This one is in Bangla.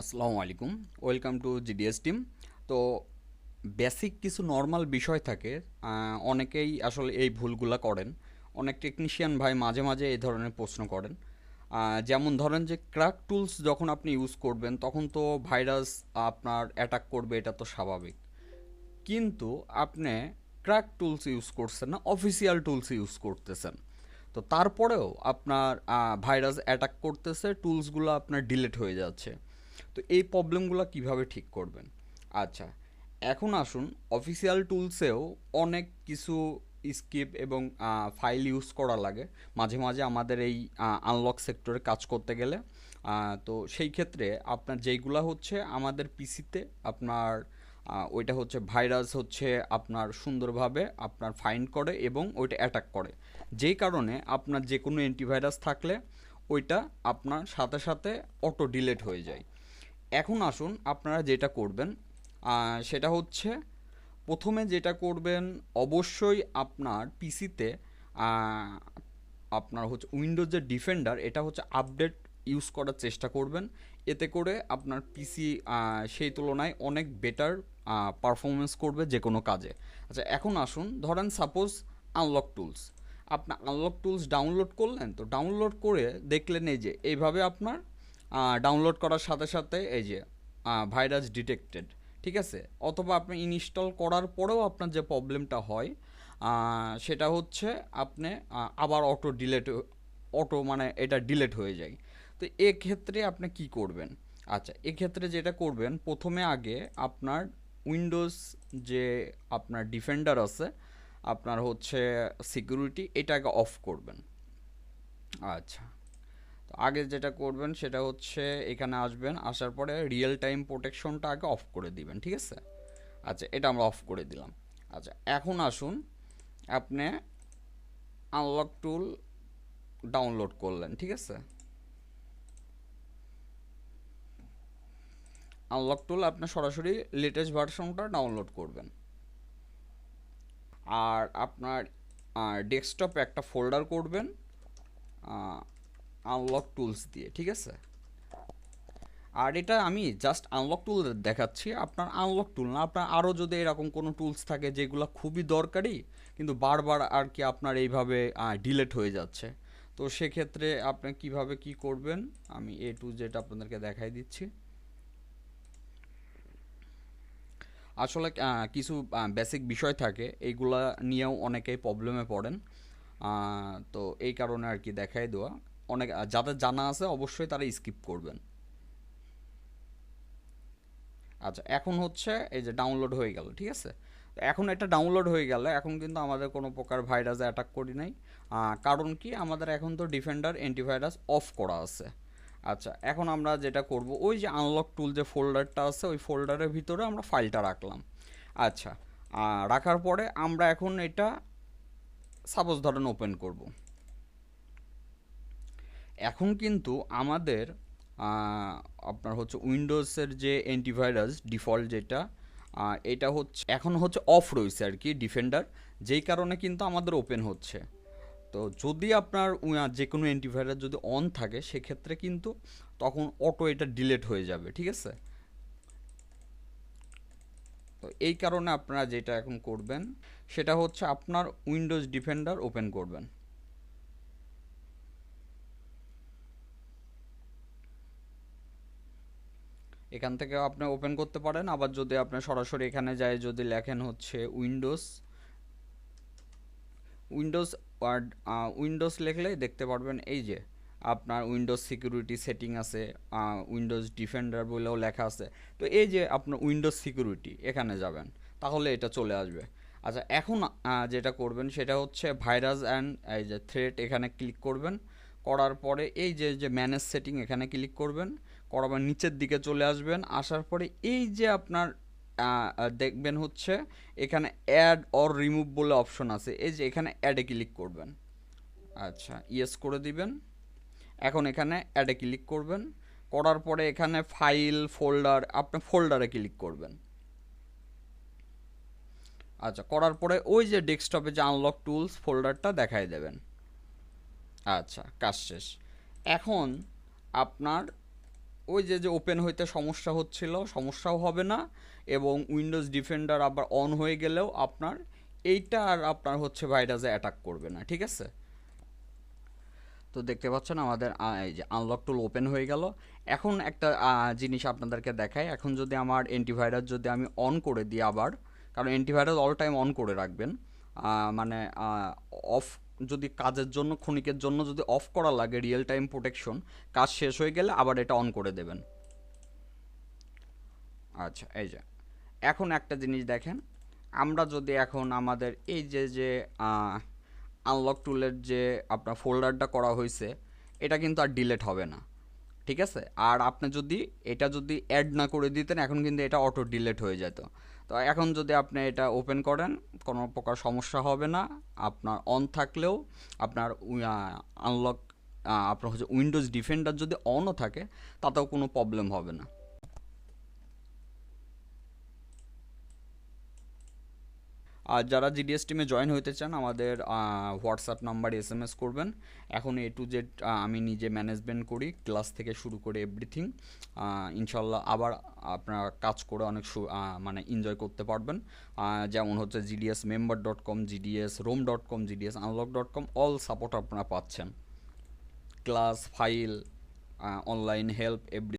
আসসালামু আলাইকুম। ওয়েলকাম টু জিডিএস টিম তো বেসিক কিছু নর্মাল বিষয় থাকে অনেকেই আসলে এই ভুলগুলা করেন। অনেক টেকনিশিয়ান ভাই মাঝে মাঝে এই ধরনের প্রশ্ন করেন। যেমন ধরেন যে ক্র্যাক টুলস যখন আপনি ইউজ করবেন, তখন তো ভাইরাস আপনার অ্যাটাক করবে, এটা তো স্বাভাবিক। কিন্তু আপনি ক্র্যাক টুলস ইউজ করছেন না অফিসিয়াল টুলস ইউজ করতেছেন। তো তারপরেও আপনার ভাইরাস অ্যাটাক করতেছে টুলসগুলো আপনার ডিলেট হয়ে যাচ্ছে। তো এই প্রবলেমগুলো কীভাবে ঠিক করবেন? আচ্ছা এখন আসুন অফিসিয়াল টুলসেও অনেক কিছু স্কিপ এবং ফাইল ইউজ করা লাগে। মাঝে মাঝে আমাদের এই আনলক সেক্টরে কাজ করতে গেলে তো সেই ক্ষেত্রে আপনার যেইগুলা হচ্ছে আমাদের পিসিতে আপনার ওইটা হচ্ছে ভাইরাস হচ্ছে আপনার সুন্দরভাবে আপনার ফাইন্ড করে এবং ওইটা অ্যাটাক করে। যেই কারণে আপনার যে কোনো অ্যান্টিভাইরাস থাকলে, ওইটা আপনার সাথে সাথে অটো ডিলেট হয়ে যায়। এখন আসুন আপনারা যেটা করবেন সেটা হচ্ছে প্রথমে যেটা করবেন, অবশ্যই আপনার পিসিতে আপনার হচ্ছে উইন্ডোজের ডিফেন্ডার, এটা হচ্ছে আপডেট ইউজ করার চেষ্টা করবেন। এতে করে আপনার পিসি সেই তুলনায় অনেক বেটার পারফরমেন্স করবে যে কোনো কাজে। আচ্ছা এখন আসুন, ধরেন সাপোজ আনলক টুলস। আপনার আনলক টুলস ডাউনলোড করলেন, তো ডাউনলোড করে দেখলেন এই যে, এইভাবে আপনার ডাউনলোড করার সাথে সাথে এই যে ভাইরাস ডিটেক্টেড ঠিক আছে? অথবা আপনি ইনস্টল করার পরেও আপনার যে প্রবলেমটা হয় সেটা হচ্ছে আপনি আবার অটো ডিলেট অটো মানে এটা ডিলেট হয়ে যায়। তো এক্ষেত্রে আপনি কি করবেন? আচ্ছা এক্ষেত্রে যেটা করবেন, প্রথমে আগে আপনার উইন্ডোজ যে আপনার ডিফেন্ডার আছে, আপনার হচ্ছে সিকিউরিটি এটা আগে অফ করবেন। আচ্ছা। আগে যেটা করবেন সেটা হচ্ছে এখানে আসবেন, আসার পরে রিয়েল টাইম প্রোটেকশনটা আগে অফ করে দিবেন, ঠিক আছে? আচ্ছা এটা আমরা অফ করে দিলাম। আচ্ছা এখন আসুন, আপনি আনলক টুল ডাউনলোড করলেন, ঠিক আছে? আনলক টুল আপনি সরাসরি লেটেস্ট ভার্সনটা ডাউনলোড করবেন। আর আপনার ডেস্কটপে একটা ফোল্ডার করবেন আনলক টুলস দিয়ে, ঠিক আছে? আর এটা আমি জাস্ট আনলক টুল দেখাচ্ছি, আপনার আনলক টুল না, আপনার আরও যদি এরকম কোনো টুলস থাকে যেগুলো খুবই দরকারি, কিন্তু বারবার আর কি আপনার এইভাবে ডিলেট হয়ে যাচ্ছে। তো সেক্ষেত্রে আপনি কীভাবে কি করবেন? আমি এ টু যেটা আপনাদেরকে দেখাই দিচ্ছি। আসলে কিছু বেসিক বিষয় থাকে, এইগুলা নিয়েও অনেকেই প্রবলেমে পড়েন। তো এই কারণে আর কি দেখাই দেওয়া। অনেক যাদের জানা আছে অবশ্যই তারা স্কিপ করবেন। আচ্ছা এখন হচ্ছে এই যে ডাউনলোড হয়ে গেল, ঠিক আছে? এখন এটা ডাউনলোড হয়ে গেলে এখন কিন্তু আমাদের কোনো প্রকার ভাইরাস অ্যাটাক করি নাই। কারণ কি? আমাদের এখন তো ডিফেন্ডার অ্যান্টিভাইরাস অফ করা আছে। আচ্ছা এখন আমরা যেটা করব, ওই যে আনলক টুল যে ফোল্ডারটা আছে, ওই ফোল্ডারের ভিতরে আমরা ফাইলটা রাখলাম। আচ্ছা রাখার পরে আমরা এখন এটা সাপোজ ধরেন ওপেন করব। এখন কিন্তু আমাদের আপনার হচ্ছে উইন্ডোজের যে অ্যান্টিভাইরাস ডিফল্ট যেটা এটা হচ্ছে, এখন হচ্ছে অফ রয়েছে আর কি ডিফেন্ডার যেই কারণে কিন্তু আমাদের ওপেন হচ্ছে। তো যদি আপনার যে কোনো অ্যান্টিভাইরাস যদি অন থাকে, সেক্ষেত্রে কিন্তু তখন অটো এটা ডিলেট হয়ে যাবে, ঠিক আছে? তো এই কারণে আপনারা যেটা এখন করবেন, সেটা হচ্ছে আপনার উইন্ডোজ ডিফেন্ডার ওপেন করবেন। এখান থেকে আপনি ওপেন করতে পারেন। আবার যদি আপনি সরাসরি এখানে যায় যদি লেখেন হচ্ছে উইন্ডোজ উইন্ডোজ উইন্ডোজ লিখলেই দেখতে পারবেন এই যে আপনার উইন্ডোজ সিকিউরিটি সেটিং আছে উইন্ডোজ ডিফেন্ডার বলেও লেখা আছে। তো এই যে আপনার উইন্ডোজ সিকিউরিটি এখানে যাবেন, তাহলে এটা চলে আসবে। আচ্ছা এখন যেটা করবেন সেটা হচ্ছে ভাইরাস অ্যান্ড এই যে থ্রেট এখানে ক্লিক করবেন। করার পরে এই যে যে ম্যানেজ সেটিং এখানে ক্লিক করবেন। পর নিচের দিকে চলে আসবেন, আসার পরে এই যে আপনার দেখবেন হচ্ছে এখানে অ্যাড অর রিমুভ বলে অপশন আছে। এই যে এখানে অ্যাডে ক্লিক করবেন। আচ্ছা ইয়েস করে দিবেন। এখন এখানে অ্যাডে ক্লিক করবেন। করার পরে এখানে ফাইল ফোল্ডার আপনি ফোল্ডারে ক্লিক করবেন। আচ্ছা করার পরে ওই যে ডেস্কটপে যে আনলক টুলস ফোল্ডারটা দেখাই দেবেন। আচ্ছা কাজ শেষ। এখন আপনার ওই যে যে ওপেন হইতে সমস্যা হচ্ছিল, সমস্যাও হবে না এবং উইন্ডোজ ডিফেন্ডার আবার অন হয়ে গেলেও আপনার এইটা আর আপনার হচ্ছে ভাইরাসে অ্যাটাক করবে না, ঠিক আছে? তো দেখতে পাচ্ছেন আমাদের এই যে আনলক টুল ওপেন হয়ে গেল। এখন একটা জিনিস আপনাদেরকে দেখাই। এখন যদি আমার অ্যান্টিভাইরাস যদি আমি অন করে দিই আবার, কারণ অ্যান্টিভাইরাস অল টাইম অন করে রাখবেন মানে অফ যদি কাজের জন্য, ক্ষণিকের জন্য যদি অফ করা লাগে রিয়েল টাইম প্রোটেকশন কাজ শেষ হয়ে গেলে আবার এটা অন করে দেবেন। আচ্ছা এই যে। এখন একটা জিনিস দেখেন, আমরা যদি এখন আমাদের এই যে যে আনলক টুলের যে আপনার ফোল্ডারটা করা হয়েছে, এটা কিন্তু আর ডিলেট হবে না, ঠিক আছে? আর আপনি যদি এটা যদি অ্যাড না করে দিতেন, এখন কিন্তু এটা অটো ডিলেট হয়ে যেত। তো এখন যদি আপনি এটা ওপেন করেন, কোনো প্রকার সমস্যা হবে না। আপনার অন থাকলেও আপনার আনলক আপনার হচ্ছে উইন্ডোজ ডিফেন্ডার যদি অনও থাকে, তাতেও কোনো প্রবলেম হবে না। আর যারা জিডিএস টিমে জয়েন হতে চান, আমাদের WhatsApp number S M S করবেন। এখন এ টু জেড আমি নিজে ম্যানেজমেন্ট করি ক্লাস থেকে শুরু করে এভরিথিং ইনশাল্লাহ আবার আপনারা কাজ করে অনেক মানে এনজয় করতে পারবেন। যেমন হচ্ছে GDS member dot com GDS ROM dot com GDS unlock dot com all support আপনারা পাচ্ছেন। Class file online help every